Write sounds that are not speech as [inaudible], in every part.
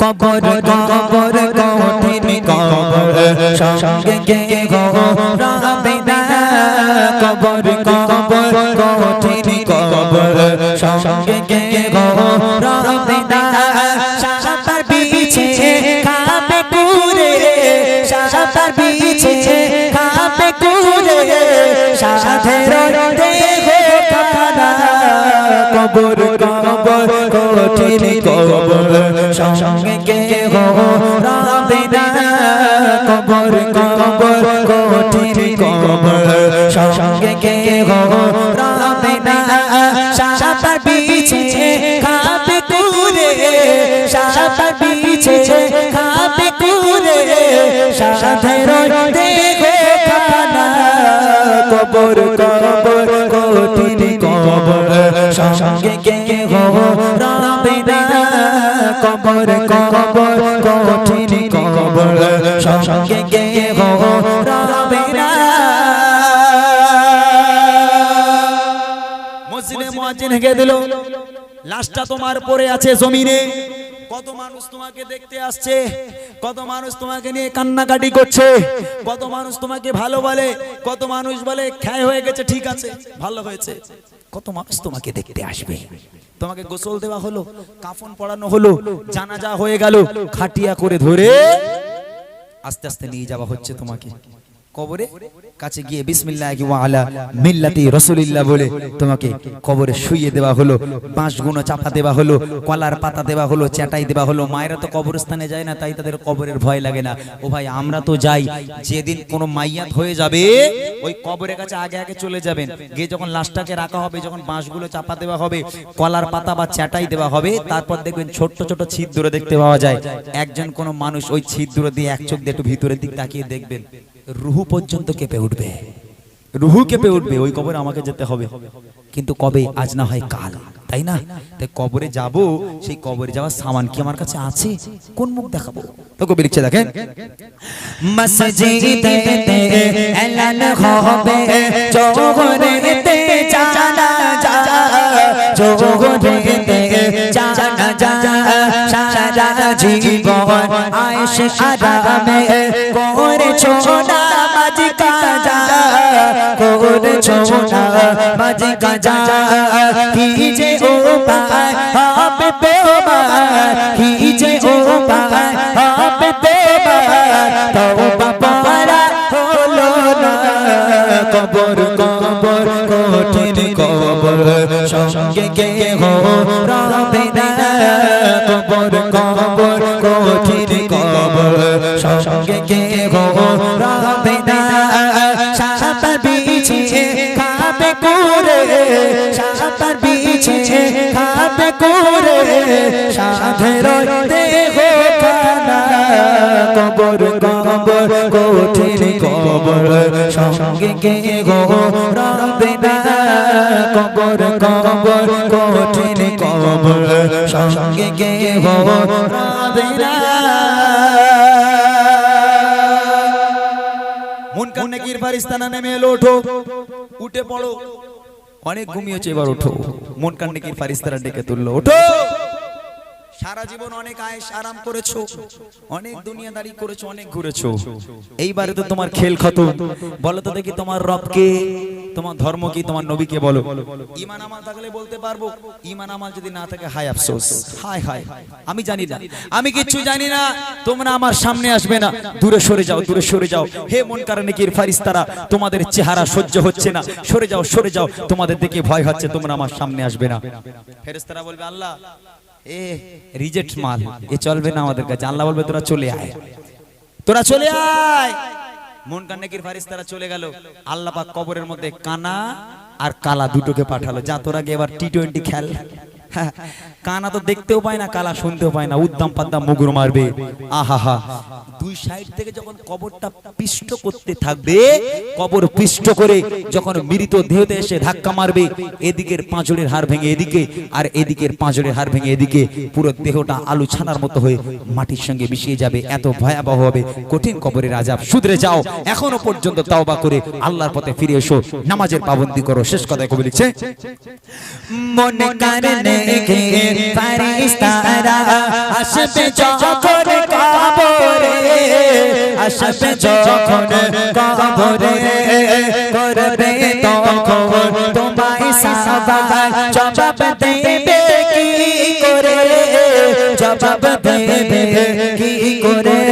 কবর কবর, কঠিন কবর। সঙ্গে গে? গো কবর কবর, কঠিন কবর। সঙ্গে গে? সাতার বিছে খাবে কুরে সাতার বিছে খাবে কুরে সাথে কবর সঙ্গে কে হো রাবে না সাতার বিছে খাবে কুরে সাতার বিছে খাবে কুরে সাথে দেহ কানা কবর কবর কঠিন কবর সঙ্গে কে হো রাবে না কবর কবর কঠিন মুয়াজ্জিন দিল। লাশটা তোমার পড়ে আছে জমিনে। কত মানুষ তোমাকে দেখতে আসছে, কত মানুষ তোমাকে নিয়ে কান্নাকাটি করছে, কত মানুষ তোমাকে ভালো বলে, কত মানুষ বলে খ্যায় হয়ে গেছে, ঠিক আছে, ভালো হয়েছে। কত মানুষ তোমাকে দেখতে আসবে। তোমাকে গোসল দেওয়া হলো, কাফন পড়ানো হলো, জানাজা হয়ে গেল, খাটিয়া করে ধরে আস্তে আস্তে নিয়ে যাওয়া হচ্ছে তোমাকে। কবরে কাছে গিয়ে বিসমিল্লাহ মিল্লাতি বলে তোমাকে কবরে শুইয়ে দেওয়া হলো বাঁশ গুনো চাপা দেওয়া হলো, কলার পাতা দেওয়া হলো, চ্যাটাই দেওয়া হলো। মায়েরা তো কবরস্থানে যায় না, তাই তাদের কবরের ভয় লাগে না। ও ভাই, আমরা তো যাই, যেদিন কোনো মাইয়াত হয়ে যাবে, ওই কবরের কাছে আগে আগে চলে যাবেন। গিয়ে যখন লাশটাকে রাখা হবে, যখন বাঁশগুলো চাপা দেওয়া হবে, কলার পাতা বা চ্যাটাই দেওয়া হবে, তারপর দেখবেন ছোট্ট ছোট ছিদ্র দেখতে পাওয়া যায়। একজন কোনো মানুষ ওই ছিদ্র দিয়ে এক চোখ দিয়ে একটু ভিতরের দিক তাকিয়ে দেখবেন। রুহু পর্যন্ত কেঁপে উঠবে। রুহু কেঁপে উঠবে ওই কবরে আমাকে যেতে হবে। কিন্তু কবে? আজ না হয় কাল তাই না? তাই কবরে যাব সেই কবরে যাওয়ার সামান কি আমার কাছে আছে? কোন মুখ দেখাবো? তো কবি লিখছে দেখেন। মসজিদে এলান হবে জোহরেতে জানা যা জীবন আয়েশ আরামে করেছ না নামাজ কাজা করেছ না নামাজ কাজা কি যে উপায় হবে বেমার কি যে উপায় হবে বেমার তওবা পড়া হলো না, কবর কবর, কঠিন কবর, সঙ্গে কে হো রবে না, কবর কবর। সঙ্গে কে হো রবে না সাতার বিছে খাবে করে সাতার বিছে খাবে করে সাধের দেহ কানা। কবর কবর, কঠিন কবর। সঙ্গে কে গো রবে না, কবর কবর, কঠিন কবর। সঙ্গে কে গো রবে না। মন কান্নে কির ফারিস্তানা নেমে এলো, ওঠো। উঠে পড়ো। অনেক ঘুমিয়েছে, এবার ওঠো। মন কান্নে ফারিস্তারা ডেকে তুললো, ওঠো। সারা জীবন অনেক আয়েশ আরাম করেছ, অনেক দুনিয়াদারি করেছ, অনেক ঘুরেছো। এইবারে তো তোমার খেল খতম। বলো তো দেখি তোমার রবকে তোমার ধর্ম কি, তোমার নবীকে বলো। ইমান আমাল থাকলে বলতে পারব ইমান আমাল যদি না থাকে, হায় আফসোস, হায় হায়, আমি জানি না, আমি কিচ্ছু জানি না, তোমরা আমার সামনে আসবে না। দূরে সরে যাও, দূরে সরে যাও। হে মন কারণে কি ফারিস্তারা, তোমাদের চেহারা সহ্য হচ্ছে না। সরে যাও সরে যাও, তোমাদের দেখে ভয় হচ্ছে, তোমরা আমার সামনে আসবে না। ফেরেস্তারা বলবে, আল্লাহ এ রিজেক্ট মাল। এ চলবে না আমাদের কাছে। আল্লাহ বলবে, তোরা চলে আয়। তোরা চলে আয়। মন কান্নাকির ফারিস্তারা চলে গেল। আল্লাহ পাক কবরের মধ্যে কানা আর কালা দুটোকে পাঠালো। যা তোরা গিয়ে এবার টি টোয়েন্টি খেল। [laughs] কানা তো দেখতেও পায় না, কালা শুনতেও পায় না, উদ্দাম পাদ্দাম মুগুর মারবে। আহা দুই সাইড থেকে যখন কবরটা পিষ্ট করতে থাকবে, কবর পিষ্ট করে যখন মৃত দেহতে এসে ধাক্কা মারবে, এদিকের পাঁচড়ের হাড় ভেঙে এদিকে, আর এদিকের পাঁচড়ের হাড় ভেঙে এদিকে, পুরো দেহটা আলু ছানার মতো হয়ে মাটির সঙ্গে মিশিয়ে যাবে, এত ভয়াবহ হবে, কঠিন কবরের আজাব শুধরে যাও, এখনও পর্যন্ত তাওবা করে আল্লাহর পথে ফিরে এসো, নামাজের পাবন্দি করো, শেষ কথায় কবি লিখছে, মন কারণে থেকে ফারিস্তারা আসবে যখন কবরে, আসবে যখন কবরে। করবে তখন তোমায় সাবান জবাব দেবে কি করে? জবাব দেবে কি করে?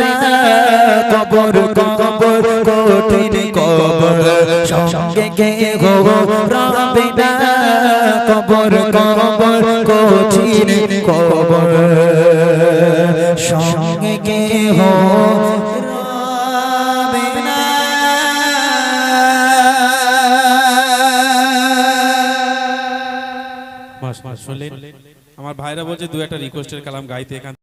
না কবর কবর কঠিন কবর সঙ্গে না কবর কবর কঠিন কবর সঙ্গে হো আমার ভাইরা বলছে দু একটা রিকোয়েস্টের কালাম গাইতে এখান